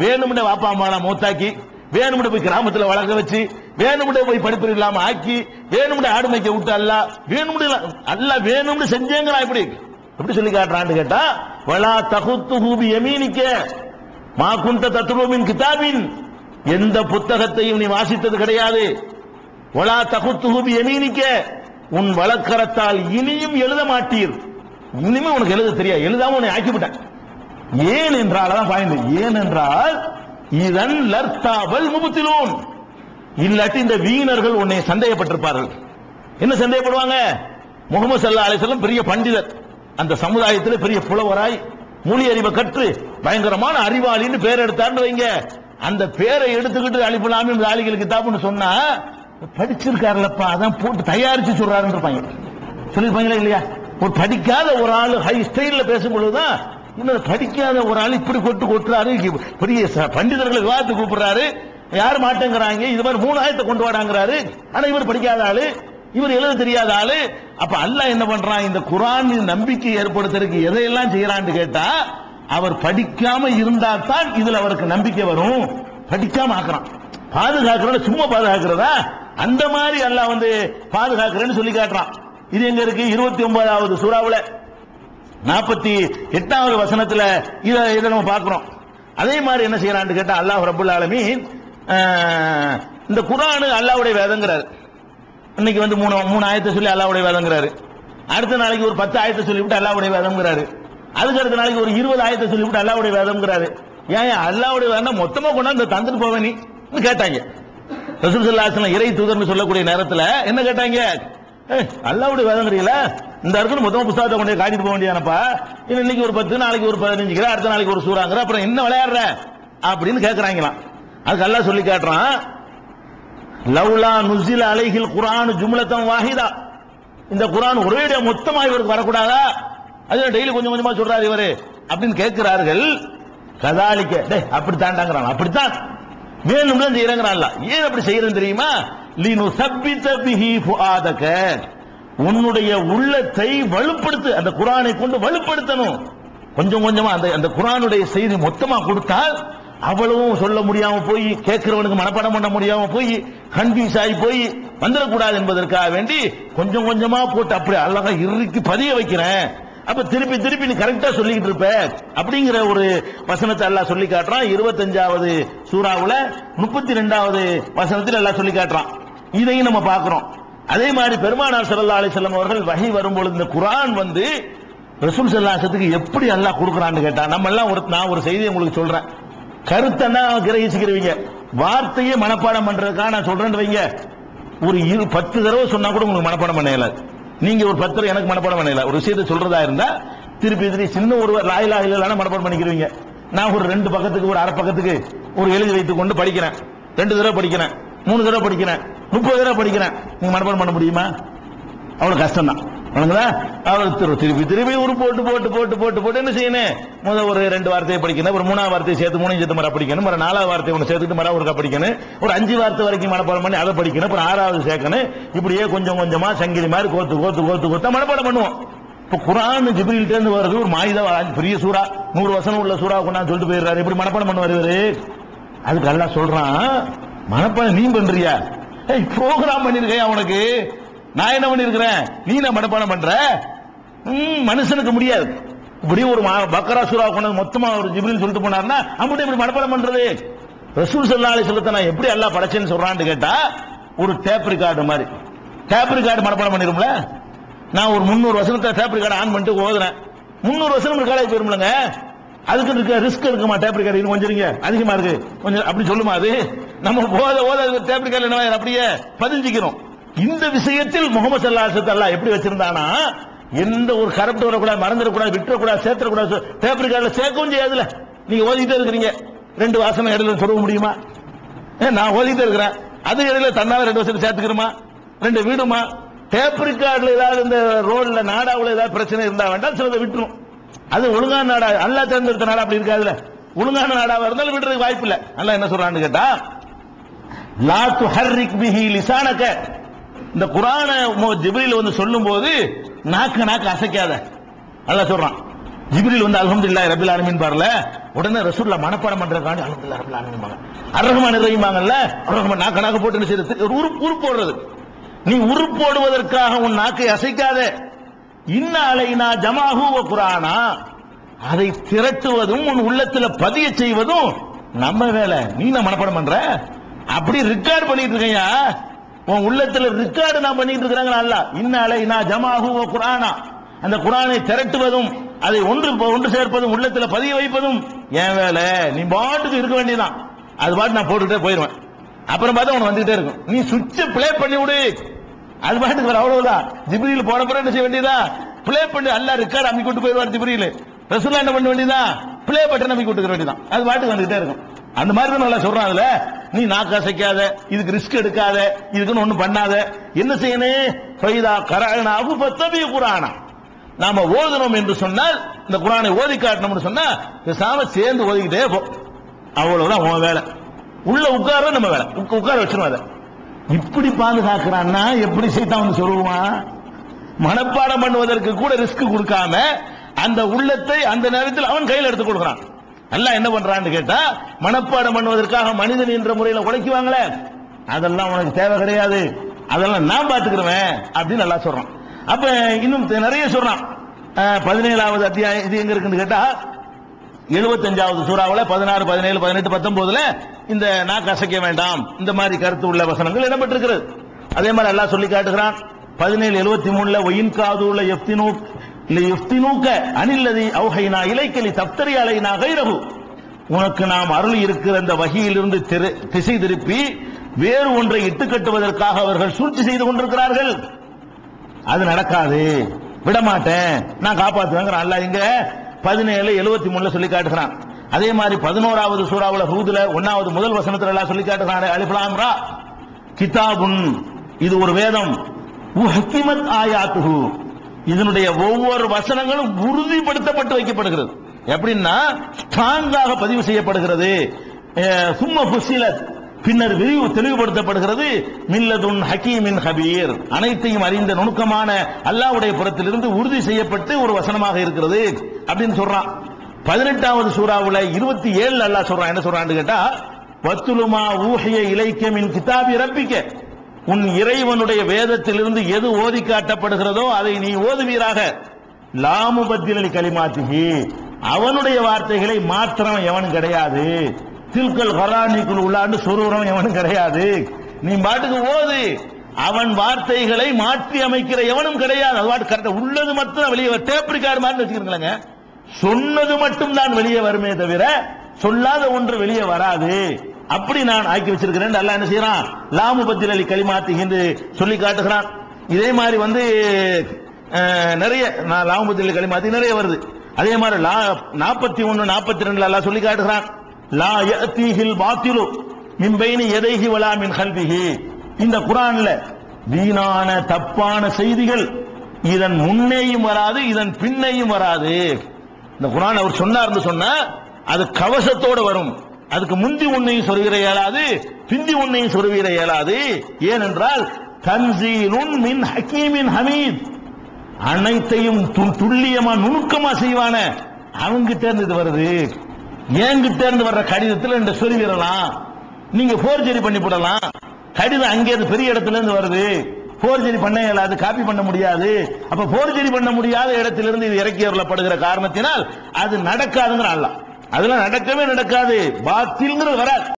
வேணும்னு வாப்பா அம்மா மூத்தாக்கி வேணும்னு போய் கிராமத்துல வளர்க்க வச்சு வேணும்னு போய் படிப்பு இல்லாம ஆக்கி வேணும்னு ஆடு மேய்க்க விட்டு அல்ல வேணும்னு அல்ல வேணும்னு செஞ்சேங்கிறான் இப்படி. எப்படி சொல்லி காட்டுறான்னு கேட்டா வலா தகுத்து ஹூபி எமீனிக்க மா குண்ட தத்துவமின் கிதாபின். எந்த புத்தகத்தையும் நீ வாசித்தது கிடையாது. வலா தகுத்து ஹூபி எமீனிக்க உன் வழக்கரத்தால் இனியும் எழுத மாட்டீர். இனிமே உனக்கு எழுத தெரியாது. எழுதாம உன்னை ஆக்கிவிட்டேன். ஏன் என்றால் அதான் பாயிண்ட் ஏன் என்றால் இதன் லர்த்தாவல் முபத்திலோன் இல்லாட்டி இந்த வீணர்கள் உன்னை சந்தேகப்பட்டிருப்பார்கள். என்ன சந்தேகப்படுவாங்க? முகமது சல்லா அலிசல்லம் பெரிய பண்டிதர். அந்த சமுதாயத்தில் பெரிய புலவராய் மொழி அறிவை கற்று பயங்கரமான அறிவாளின்னு பேர் எடுத்தார்னு வைங்க. அந்த பேரை எடுத்துக்கிட்டு அழிப்பலாமே இந்த ஆளிகள் கிதாப்னு சொன்னா படிச்சிருக்காருலப்பா அதான் போட்டு தயாரிச்சு சொல்றாருன்னு இருப்பாங்க. சொல்லிருப்பாங்களா இல்லையா? ஒரு படிக்காத ஒரு ஆள் ஹை ஸ்டைலில் பேசும்பொழுதுதான் இன்னும் படிக்காத ஒரு ஆள் இப்படி கொட்டு கொட்டுறாரு. பெரிய ச- பண்டிதர்களை விவாதத்து கூப்பிடுறாரு. யார் மாட்டேங்கிறாங்க? இது மாதிரி மூணாயிரத்தை கொண்டு வராங்கிறாரு ஆனா இவர் படிக்காத ஆளு. இவர் எழுத தெரியாத ஆளு. அப்ப அல்லாஹ் என்ன பண்றான்? இந்த குரான் நம்பிக்கை ஏற்படுத்துறதுக்கு எதையெல்லாம் செய்யறான்னு கேட்டா அவர் படிக்காம இருந்தா தான் இதுல அவருக்கு நம்பிக்கை வரும். படிக்காம ஆக்குறான். பாதுகாக்கிறத சும்மா பாதுகாக்கிறதா? அந்த மாதிரி அல்லாஹ் வந்து பாதுகாக்கிறேன்னு சொல்லி காட்டுறான். இது எங்க இருக்கு? இருபத்தி ஒன்பதாவது சூறாவில். நாற்பத்தி எட்டாவது வசனத்துல இதை இதை நம்ம பார்க்கிறோம். அதே மாதிரி என்ன செய்யறான்னு கேட்டா அல்லாஹ் ரபுல் ஆலமீன் இந்த குரானு அல்லாவுடைய வேதங்கிறாரு. இன்னைக்கு வந்து மூணு மூணு ஆயத்தை சொல்லி அல்லாவுடைய வேதங்கிறாரு. அடுத்த நாளைக்கு ஒரு பத்து ஆயத்தை சொல்லிவிட்டு அல்லாவுடைய வேதம்ங்கிறாரு அதுக்கு அடுத்த நாளைக்கு ஒரு இருபது ஆயத்தை சொல்லிவிட்டு அல்லாவுடைய வேதம்ங்கிறாரு ஏன் ஏன்? வேதம் மொத்தமா கொண்டாந்து தந்துட்டு போவே நீ? கேட்டாங்க. ரசூல் ஸல்லல்லாஹு இறை தூதர்னு சொல்லக்கூடிய நேரத்தில் என்ன கேட்டாங்க? அல்லாவுடைய வேதங்கிறீங்களா? இந்த இடத்துல மொத்தமா புத்தகத்தை கொண்டு காட்டிட்டு போக வேண்டியானப்பா இன்னைக்கு ஒரு பத்து நாளைக்கு ஒரு பதினஞ்சுக்கிற அடுத்த நாளைக்கு ஒரு சூறாங்கிற அப்புறம் என்ன விளையாடுற அப்படின்னு கேட்கறாங்களாம் அதுக்கு எல்லாம் சொல்லி காட்டுறான் லவ்லா நுசில் அலைகில் குரான் ஜும்லத்தம் வாஹிதா. இந்த குரான் ஒரே மொத்தமா இவருக்கு வரக்கூடாதா? அது டெய்லி கொஞ்சம் கொஞ்சமா சொல்றாரு இவரு. அப்படின்னு கேட்கிறார்கள் கதாலிக்க டேய் அப்படி தாண்டாங்கிறான் அப்படித்தான் வேணும்னு செய்யறங்கிறான்ல ஏன் அப்படி செய்யறேன்னு தெரியுமா? லீனு சப்பித்த பிஹி ஃபுஆதக. உன்னுடைய உள்ளத்தை வலுப்படுத்து அந்த குரானை கொண்டு வலுப்படுத்தணும். கொஞ்சம் கொஞ்சமா அந்த அந்த குரானுடைய செய்தி மொத்தமா கொடுத்தால் அவ்வளவும் சொல்ல முடியாம போய் கேட்கிறவனுக்கு மனப்பாடம் பண்ண முடியாம போய் கன்ஃபியூஸ் ஆகி போய் வந்துடக்கூடாது என்பதற்காக வேண்டி கொஞ்சம் கொஞ்சமா போட்டு அப்படி அழகா இறுக்கி பதிய வைக்கிறேன். அப்ப திருப்பி திருப்பி நீ கரெக்டா சொல்லிக்கிட்டு இருப்ப. அப்படிங்கிற ஒரு வசனத்தை எல்லாம் சொல்லி காட்டுறான். இருபத்தஞ்சாவது சூறாவுல முப்பத்தி ரெண்டாவது வசனத்தில் எல்லாம் சொல்லி காட்டுறான். இதையும் நம்ம பார்க்கிறோம். அதே மாதிரி பெருமானார் சல்லா அலைஹி வஸல்லம் அவர்கள் வகை வரும்பொழுது இந்த குரான் வந்து ரசூல் சல்லாசத்துக்கு எப்படி அல்லாஹ் கொடுக்குறான்னு கேட்டா நம்ம எல்லாம் ஒரு நான் ஒரு செய்தியை உங்களுக்கு சொல்றேன். கருத்தன்னா கிரகிச்சுக்கிறவங்க வார்த்தையே மனப்பாடம் பண்றதுக்காக நான் சொல்றேன் வைங்க. ஒரு இரு பத்து தடவை சொன்னா கூட உங்களுக்கு மனப்பாடம் பண்ணல நீங்க ஒரு பத்து தடவை எனக்கு மனப்பாடம் பண்ணல ஒரு விஷயத்தை சொல்றதா இருந்தா திருப்பி திருப்பி சின்ன ஒரு லாயிலா இல்லைன்னா மனப்பாடம் பண்ணிக்கிறவங்க நான் ஒரு ரெண்டு பக்கத்துக்கு ஒரு அரை பக்கத்துக்கு ஒரு எழுதி வைத்துக் கொண்டு படிக்கிறேன். ரெண்டு தடவை படிக்கிறேன். மூணு தடவை படிக்கிறேன். முப்பது தடவை படிக்கிறேன். நீங்க மனப்பாடம் பண்ண முடியுமா? அவ்வளவு கஷ்டம் தான் வணங்குதா அவர் திரு திருப்பி திருப்பி ஒரு போட்டு போட்டு போட்டு போட்டு போட்டு என்ன செய்யணும்? முதல் ஒரு ரெண்டு வார்த்தையை படிக்கணும் ஒரு மூணாவது வார்த்தையை சேர்த்து மூணு சேர்த்து மரம் படிக்கணும் ஒரு நாலாவது வார்த்தை ஒன்று சேர்த்துட்டு மரம் ஒருக்கா படிக்கணும் ஒரு அஞ்சு வார்த்தை வரைக்கும் மனப்பாடம் பண்ணி அதை படிக்கணும் அப்புறம் ஆறாவது சேர்க்கணும் இப்படியே கொஞ்சம் கொஞ்சமா சங்கிலி மாதிரி கோத்து கோத்து கோத்து கோத்தா மனப்பாடம் பண்ணுவோம். இப்போ குரான் ஜிப்ரீல்ட்ட இருந்து வருது ஒரு மாயுதா பெரிய சூறா நூறு வசனம் உள்ள சூறா கொண்டாந்து சொல்லிட்டு போயிடுறாரு. எப்படி மனப்பாடம் பண்ணுவார் இவரு? அதுக்கு நல்லா சொல்றான் மனப்பாடம் நீ பண்றியா? ப்ரோக்ராம் பண்ணிருக்கையா உனக்கு? நான் என்ன பண்ணிருக்கிறேன்? நீ என்ன மனப்பாடம் பண்ற? மனுஷனுக்கு முடியாது. இப்படி ஒரு மா- பக்கரா சூறா கொண்டு மொத்தமா ஒரு ஜிபிலின் சொல்லிட்டு போனார்னா அப்படி இப்படி மனப்பாடம் பண்றது? ரசூல் ஸல்லல்லாஹு அலைஹி நான் எப்படி எல்லாம் படைச்சேன்னு சொல்றான்னு கேட்டா ஒரு டேப் ரெக்கார்டு மாதிரி. டேப் ரெக்கார்டு மனப்பாடம் பண்ணிரும்ல நான் ஒரு முந்நூறு வசனத்தை டேப் ரெக்கார்டு ஆன் பண்ணிட்டு ஓதுனேன் முந்நூறு வசனம் ரெக்கார்ட் போயிருமில்லங்க அதுக்கு இருக்க ரிஸ்க் இருக்குமா டேப் ரெக்கார்டு இன்னும் கொஞ்சம் அதிகமா இருக்கு. கொஞ்சம் அப்படி சொல்லுமா அது? நம்ம போத போத டேபிள் ரெக்கார்டு என்ன அப்படியே பதிஞ்சிக்கிறோம் இந்த விஷயத்தில் முகமது சல்லாஹ் அல்லா எப்படி வச்சிருந்தானா? எந்த ஒரு கரப்ட் வரக்கூடாது மறந்துடக்கூடாது விட்டுறக்கூடாது சேர்த்துடக்கூடாது டேபிள் கல்ல சேர்க்கவும் செய்யாதுல நீங்க ஓதிட்டே இருக்கிறீங்க. ரெண்டு வாசனை இடையில சொல்ல முடியுமா? ஏன் நான் ஓதிட்டே இருக்கிறேன். அது இடையில தன்னால ரெண்டு வருஷம் சேர்த்துக்கிறோமா? ரெண்டு வீடுமா? டேப் ரிகார்டில் ஏதாவது இந்த ரோட்ல நாடாவில் ஏதாவது பிரச்சனை இருந்தா வேண்டாம் சிலதை விட்டுரும். அது ஒழுங்கான நாடா அல்லா தேர்ந்தெடுத்த நாடா அப்படி இருக்காதுல்ல. ஒழுங்கான நாடாவா இருந்தாலும் விடுறதுக்கு வாய்ப்பு இல்லை. அல்ல என்ன சொல்றான்னு கேட்டா லா துஹர்ரிக் பிஹி லிசானக. இந்த குரான ஜிப்ரில் வந்து சொல்லும்போது நாக்கு நாக்கு அசைக்காத. அல்லாஹ் சொல்றான். ஜிப்ரில் வந்து அல்ஹம்துலில்லாஹி ரபில் ஆலமின் பாருல உடனே ரசூல்லா மனப்பாடம் பண்றதுக்காண்டி அல்ஹம்துலில்லாஹி ரபில் ஆலமின் அரகமான இறையுமாங்கல்ல அரகமான நாக்கு நாக்கு போட்டு செய்யறது ஒரு உருப்பு போடுறது. நீ உருப்பு போடுவதற்காக உன் நாக்கை அசைக்காத. இன்ன அலைனா ஜமாஹூவ குரானா. அதை திரட்டுவதும் உன் உள்ளத்துல பதிய செய்வதும் நம்ம வேலை. நீ என்ன மனப்பாடம் பண்ற? அப்படி ரெக்கார்ட் பண்ணிட்டு இருக்கையா உன் உள்ளத்துல ரெக்கார்டு நான் பண்ணிட்டு இருக்கிறாங்களா அல்ல. இன்னாலே நான் ஜமாஹு குரானா அந்த குரானை திரட்டுவதும் அதை ஒன்று ஒன்று சேர்ப்பதும் உள்ளத்துல பதிய வைப்பதும் என் வேலை. நீ பாட்டுக்கு இருக்க வேண்டியதான் அது பாட்டு நான் போட்டுக்கிட்டே போயிருவேன். அப்புறம் பார்த்தா உனக்கு வந்துகிட்டே இருக்கும். நீ சுவிட்ச ப்ளே பண்ணி விடு. அது பாட்டுக்கு வர அவ்வளவுதான். ஜிப்ரீல் போன பிறகு என்ன செய்ய வேண்டியதா? பிளே பண்ணி அல்லா ரெக்கார்ட் அமைக்க கொண்டு போயிடுவார் ஜிப்ரீல். ரசூலா என்ன பண்ண வேண்டியதா பிளே பட்டன் அமைக்க விட்டுக்க வேண்டியதான் அது பாட்டுக்கு வந்துகிட்டே இருக்கும். அந்த மாதிரி தான் நல்லா சொல்றான் அதுல நீ நாக்கு அசைக்காத இதுக்கு ரிஸ்க் எடுக்காத இதுக்குன்னு ஒண்ணும் பண்ணாத. என்ன செய்யணும் பைதா கரகனாகு பத்தபிய குரானா. நாம ஓதணும் என்று சொன்னால் இந்த குரானை ஓதி காட்டணும்னு சொன்னா பேசாம சேர்ந்து ஓதிக்கிட்டே போ. அவ்வளவுதான் உன் வேலை. உள்ள உட்கார நம்ம வேலை. உட்கார வச்சிரும் அதை. இப்படி பாதுகாக்கிறான்னா எப்படி சைத்தான் வந்து சொல்லுவான்? மனப்பாடம் பண்ணுவதற்கு கூட ரிஸ்க் கொடுக்காம அந்த உள்ளத்தை அந்த நேரத்தில் அவன் கையில் எடுத்து கொடுக்கிறான். அல்லாஹ் என்ன பண்றான்னு கேட்டா மனப்பாடம் பண்ணுவதற்காக மனிதன் என்ற முறையில் உழைக்குவாங்களே அதெல்லாம் உனக்கு தேவை கிடையாது. அதெல்லாம் நான் பாத்துக்கிறேன் அப்படின்னு நல்லா சொல்றான். அப்ப இன்னும் நிறைய சொல்றான். பதினேழாவது அத்தியாயம் இது எங்க இருக்குன்னு கேட்டா எழுபத்தஞ்சாவது சூறாவில் பதினாறு பதினேழு பதினெட்டு பத்தொன்பதுல இந்த நாக்கு அசைக்க வேண்டாம். இந்த மாதிரி கருத்து உள்ள வசனங்கள் இடம்பெற்றிருக்கிறது. அதே மாதிரி எல்லாம் சொல்லி காட்டுகிறான். பதினேழு எழுபத்தி மூணுல ஒயின் காது உள்ள எஃப்தினூ லியுஃப்தினூக்க அனில்லதி அவுஹைனா இலைக்கலி தப்தரி அலைனா கைரகு உனக்கு நாம் அருள் இருக்கிற அந்த வகையிலிருந்து திசை திருப்பி வேறு ஒன்றை இட்டு கட்டுவதற்காக அவர்கள் சூழ்ச்சி செய்து கொண்டிருக்கிறார்கள். அது நடக்காது. விடமாட்டேன். நான் காப்பாத்துவேங்கிற அல்லாஹ் இங்க பதினேழு எழுபத்தி மூணுல சொல்லி காட்டுகிறான். அதே மாதிரி பதினோராவது சூறாவுல ஹூதுல ஒன்னாவது முதல் வசனத்துல எல்லாம் சொல்லி காட்டுகிறான் அலிஃபலாம்ரா கிதாபுன் இது ஒரு வேதம். ஆயாத்துகு இதனுடைய ஒவ்வொரு வசனங்களும் உறுதிப்படுத்தப்பட்டு வைக்கப்படுகிறது. எப்படின்னா ஸ்ட்ராங்காக பதிவு செய்யப்படுகிறது. சும்மா புசிலத் பின்னர் விரிவு தெளிவுபடுத்தப்படுகிறது. மில்லதுன் ஹக்கீமின் ஹபீர். அனைத்தையும் அறிந்த நுணுக்கமான அல்லாஹ்வுடைய புறத்திலிருந்து உறுதி செய்யப்பட்டு ஒரு வசனமாக இருக்கிறது அப்படின்னு சொல்றான். பதினெட்டாவது சூறாவில் இருபத்தி ஏழு அல்லாஹ் சொல்றான். என்ன சொல்றான்னு கேட்டா வத்துலுமா ஊஹிய இலக்கியமின் கிதாபி ரப்பிக்க. உன் இறைவனுடைய வேதத்திலிருந்து எது ஓதி காட்டப்படுகிறதோ அதை நீ ஓதுவீராக. லாமு களிமாத்திகி அவனுடைய வார்த்தைகளை மாத்திரம் எவன் கிடையாது. தில்கல் ஹரானிக்குள் உள்ளாண்டு சொருவரம் எவனும் கிடையாது. நீ பாட்டுக்கு ஓது. அவன் வார்த்தைகளை மாற்றி அமைக்கிற எவனும் கிடையாது. அது பாட்டு கரெக்டா உள்ளது மட்டும் வெளியே டேப் ரெக்கார்டு மாதிரி வச்சுக்கிறீங்களேங்க சொன்னது மட்டும் தான் வெளியே வருமே தவிர சொல்லாத ஒன்று வெளியே வராது. அப்படி நான் ஆக்கி வச்சிருக்கிறேன். அல்ல என்ன செய்யறான்? லாமு பத்தில் அலி களிமாத்தி என்று சொல்லி காட்டுகிறான். இதே மாதிரி வந்து நிறைய நான் லாமு பத்திரலி களிமாத்தி நிறைய வருது. அதே மாதிரி லா நாற்பத்தி ஒன்று நாற்பத்தி ரெண்டுல அல்லாஹ் சொல்லி காட்டுகிறான். லா யஅதீஹில் பாத்திலு மின் பைனி எதைஹி வலா மின் கல்விஹி இந்த குரான்ல வீணான தப்பான செய்திகள் இதன் முன்னேயும் வராது இதன் பின்னையும் வராது. இந்த குரான் அவர் சொன்னார்னு சொன்னா அது கவசத்தோட வரும். அதுக்கு முந்தி உன்னையும் சொருகிற இயலாது பிந்தி உன்னையும் சொருகிற இயலாது. ஏனென்றால் தன்சீலுன் மின் ஹக்கீமின் ஹமீத். அனைத்தையும் து- துல்லியமா நுணுக்கமா செய்வான. அவங்கிட்ட இருந்து இது வருது. என்கிட்ட இருந்து வர்ற கடிதத்தில் இந்த சொருகிடலாம் நீங்க போர்ஜரி பண்ணி போடலாம். கடிதம் அங்கே பெரிய இடத்துல இருந்து வருது. போர்ஜரி பண்ண இயலாது காப்பி பண்ண முடியாது. அப்ப போர்ஜரி பண்ண முடியாத இடத்திலிருந்து இது இறக்கி வரப்படுகிற காரணத்தினால் அது நடக்காதுங்கிற அல்லாஹ் அதெல்லாம் நடக்கவே நடக்காது. பாத்தில்ங்கிறது வராது.